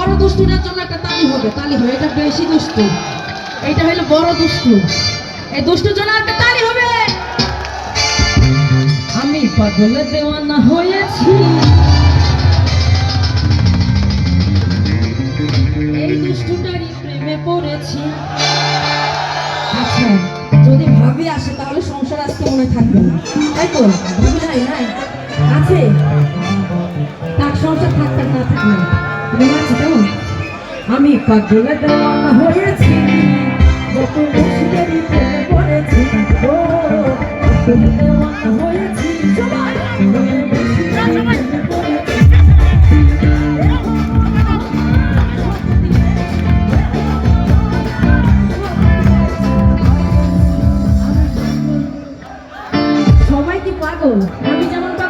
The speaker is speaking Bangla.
বড় দুষ্টুটার জন্য একটা তালি হবে তালি হবে, এটা বেশি দুষ্টু। এটা হলো বড় দুষ্টু। এই দুষ্টুর জন্য একটা তালি হবে। আমি পাগল দেওয়ানা হয়েছি। এই দুষ্টুটারই প্রেমে পড়েছি। আচ্ছা যদি ভাবি আসে, তাহলে সংসার আজকে মনে থাকবে না। তাই তো? ভাবি নাই নাই। আছে? আমি পাগলে দেওয়ান হয়েছি কত মুশকিলি ফেলে পড়েছি। ও পাগলে দেওয়ান হয়েছি সবাই সবাই কি পাগল? আমি যেমন